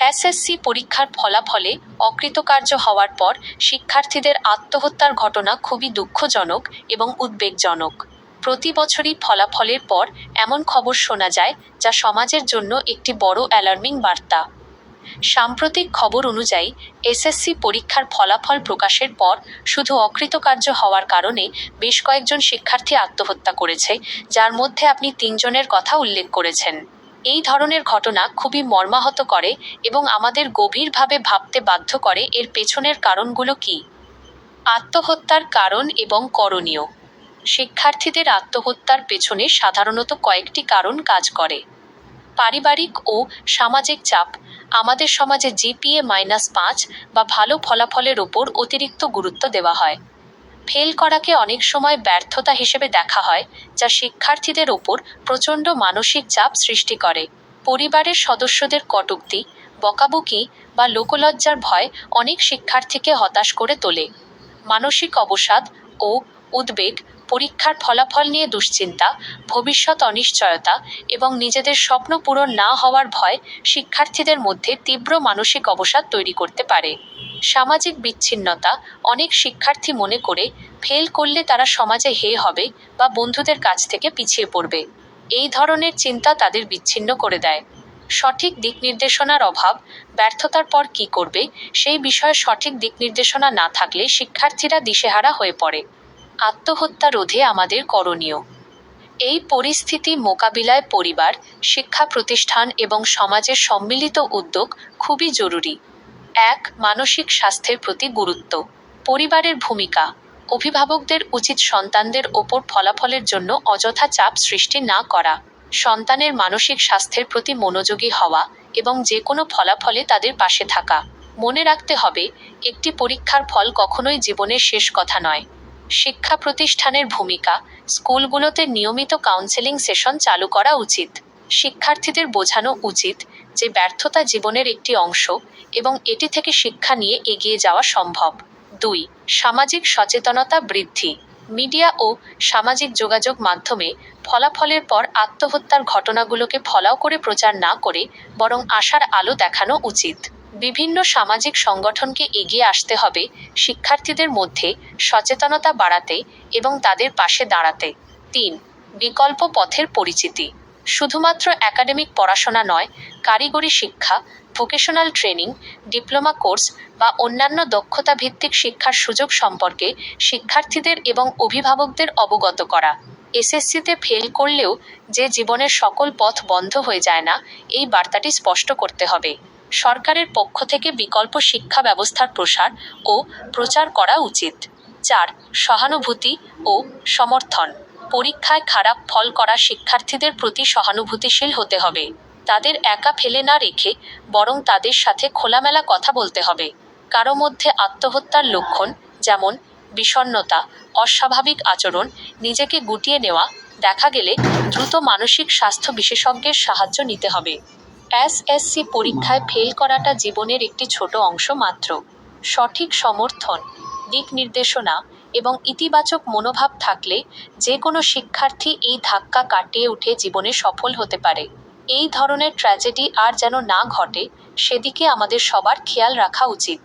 SSC পরীক্ষার ফলাফলে অকৃতকার্য হওয়ার পর শিক্ষার্থীদের আত্মহত্যার ঘটনা খুবই দুঃখজনক এবং উদ্বেগজনক। প্রতি বছরই ফলাফলের পর এমন খবর শোনা যায় যা সমাজের জন্য একটি বড় অ্যালার্মিং বার্তা। সাম্প্রতিক খবর অনুযায়ী, এসএসসি পরীক্ষার ফলাফল প্রকাশের পর শুধু অকৃতকার্য হওয়ার কারণে বেশ কয়েকজন শিক্ষার্থী আত্মহত্যা করেছে, যার মধ্যে আপনি তিনজনের কথা উল্লেখ করেছেন। এই ধরনের ঘটনা খুবই মর্মাহত করে এবং আমাদের গভীরভাবে ভাবতে বাধ্য করে এর পেছনের কারণগুলো কী? আত্মহত্যার কারণ এবং করণীয়। শিক্ষার্থীদের আত্মহত্যার পেছনে সাধারণত কয়েকটি কারণ কাজ করে। পারিবারিক ও সামাজিক চাপ আমাদের সমাজে জিপিএ মাইনাস পাঁচ বা ভালো ফলাফলের ওপর অতিরিক্ত গুরুত্ব দেওয়া হয়। ফেল করাকে অনেক সময় ব্যর্থতা হিসেবে দেখা হয়, যা শিক্ষার্থীদের ওপর প্রচণ্ড মানসিক চাপ সৃষ্টি করে। পরিবারের সদস্যদের কটূক্তি, বকাবকি বা লোকলজ্জার ভয় অনেক শিক্ষার্থীকে হতাশ করে তোলে। মানসিক অবসাদ ও উদ্বেগ, পরীক্ষার ফলাফল নিয়ে দুশ্চিন্তা, ভবিষ্যৎ অনিশ্চয়তা এবং নিজেদের স্বপ্ন পূরণ না হওয়ার ভয় শিক্ষার্থীদের মধ্যে তীব্র মানসিক অবসাদ তৈরি করতে পারে। সামাজিক বিচ্ছিন্নতা অনেক শিক্ষার্থী মনে করে ফেল করলে তারা সমাজে হে হবে বা বন্ধুদের কাছ থেকে পিছিয়ে পড়বে। এই ধরনের চিন্তা তাদের বিচ্ছিন্ন করে দেয়। সঠিক দিক নির্দেশনার অভাব, ব্যর্থতার পর কী করবে, সেই বিষয়ে সঠিক দিক নির্দেশনা না থাকলে শিক্ষার্থীরা দিশেহারা হয়ে পড়ে। আত্মহত্যা রোধে আমাদের করণীয়। এই পরিস্থিতি মোকাবিলায় পরিবার, শিক্ষা প্রতিষ্ঠান এবং সমাজের সম্মিলিত উদ্যোগ খুবই জরুরি। এক, মানসিক স্বাস্থ্যের প্রতি গুরুত্ব। পরিবারের ভূমিকা। অভিভাবকদের উচিত সন্তানদের ওপর ফলাফলের জন্য অযথা চাপ সৃষ্টি না করা। সন্তানের মানসিক স্বাস্থ্যের প্রতি মনোযোগী হওয়া এবং যে কোনো ফলাফলে তাদের পাশে থাকা। মনে রাখতে হবে, একটি পরীক্ষার ফল কখনোই জীবনের শেষ কথা নয়। শিক্ষা প্রতিষ্ঠানের ভূমিকা। স্কুলগুলোতে নিয়মিত কাউন্সেলিং সেশন চালু করা উচিত। শিক্ষার্থীদের বোঝানো উচিত যে ব্যর্থতা জীবনের একটি অংশ এবং এটি থেকে শিক্ষা নিয়ে এগিয়ে যাওয়া সম্ভব। দুই, সামাজিক সচেতনতা বৃদ্ধি। মিডিয়া ও সামাজিক যোগাযোগ মাধ্যমে ফলাফলের পর আত্মহত্যার ঘটনাগুলোকে ফলাও করে প্রচার না করে বরং আশার আলো দেখানো উচিত। বিভিন্ন সামাজিক সংগঠনকে এগিয়ে আসতে হবে শিক্ষার্থীদের মধ্যে সচেতনতা বাড়াতে এবং তাদের পাশে দাঁড়াতে। তিন, বিকল্প পথের পরিচিতি। শুধুমাত্র একাডেমিক পড়াশোনা নয়, কারিগরি শিক্ষা ভোকেশনাল ট্রেনিং ডিপ্লোমা কোর্স বা অন্যান্য দক্ষতা ভিত্তিক শিক্ষার সুযোগ সম্পর্কে শিক্ষার্থীদের এবং অভিভাবকদের অবগত করা। এসএসসিতে ফেল করলেও যে জীবনের সকল পথ বন্ধ হয়ে যায় না, এই বার্তাটি স্পষ্ট করতে হবে। সরকারের পক্ষ থেকে বিকল্প শিক্ষা ব্যবস্থার প্রসার ও প্রচার করা উচিত। চার, সহানুভূতি ও সমর্থন। পরীক্ষায় খারাপ ফল করা শিক্ষার্থীদের প্রতি সহানুভূতিশীল হতে হবে। তাদের একা ফেলে না রেখে বরং তাদের সাথে খোলামেলা কথা বলতে হবে। কারও মধ্যে আত্মহত্যার লক্ষণ যেমন বিষণ্ণতা, অস্বাভাবিক আচরণ, নিজেকে গুটিয়ে নেওয়া, দেখা গেলে দ্রুত মানসিক স্বাস্থ্য বিশেষজ্ঞের সাহায্য নিতে হবে। এসএসসি পরীক্ষায় ফেল করাটা জীবনের একটি ছোট অংশ মাত্র। সঠিক সমর্থন, দিক নির্দেশনা এবং ইতিবাচক মনোভাব থাকলে যে কোনো শিক্ষার্থী এই ধাক্কা কাটিয়ে উঠে জীবনে সফল হতে পারে। এই ধরনের ট্র্যাজেডি আর যেন না ঘটে, সেদিকে আমাদের সবার খেয়াল রাখা উচিত।